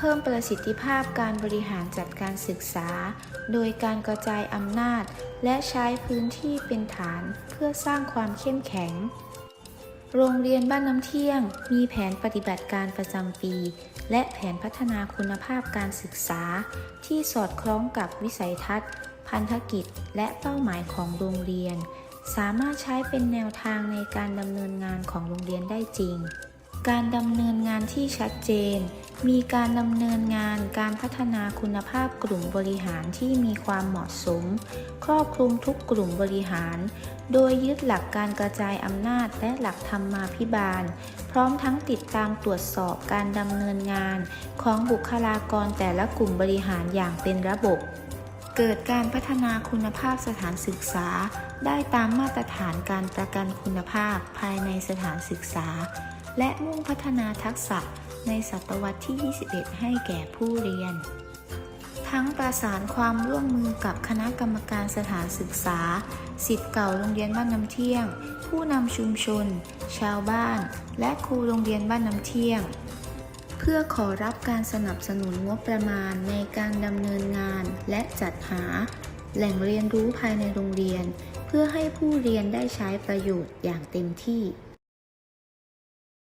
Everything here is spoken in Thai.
เพิ่มประสิทธิภาพการบริหารจัดการศึกษา โดยการกระจายอำนาจ และใช้พื้นที่เป็นฐานเพื่อสร้างความเข้มแข็ง โรงเรียนบ้านน้ำเที่ยง มีแผนปฏิบัติการประจำปี และแผนพัฒนาคุณภาพการศึกษา ที่สอดคล้องกับวิสัยทัศน์ พันธกิจ และเป้าหมายของโรงเรียน สามารถใช้เป็นแนวทางในการดำเนินงานของโรงเรียนได้จริง การดำเนินงานที่ชัดเจน มีการดำเนินงานการพัฒนาคุณภาพกลุ่มบริหารที่มีความเหมาะสม ครอบคลุมทุกกลุ่มบริหาร โดยยึดหลักการกระจายอำนาจและหลักธรรมาภิบาล พร้อมทั้งติดตามตรวจสอบการดำเนินงาน ของบุคลากรแต่ละกลุ่มบริหารอย่างเป็นระบบ เกิดการพัฒนาคุณภาพสถานศึกษา ได้ตามมาตรฐานการประกันคุณภาพภายในสถานศึกษา และมุ่งพัฒนาทักษะ ในศตวรรษที่ 21 ให้แก่ผู้เรียน ทั้งประสานความร่วมมือกับคณะกรรมการสถานศึกษาสิทธิ์เก่าโรงเรียนบ้านน้ำเที่ยง ผู้นำชุมชน ชาวบ้าน และครูโรงเรียนบ้านน้ำเที่ยง เพื่อขอรับการสนับสนุนงบประมาณในการดำเนินงานและจัดหา แหล่งเรียนรู้ภายในโรงเรียน เพื่อให้ผู้เรียนได้ใช้ประโยชน์อย่างเต็มที่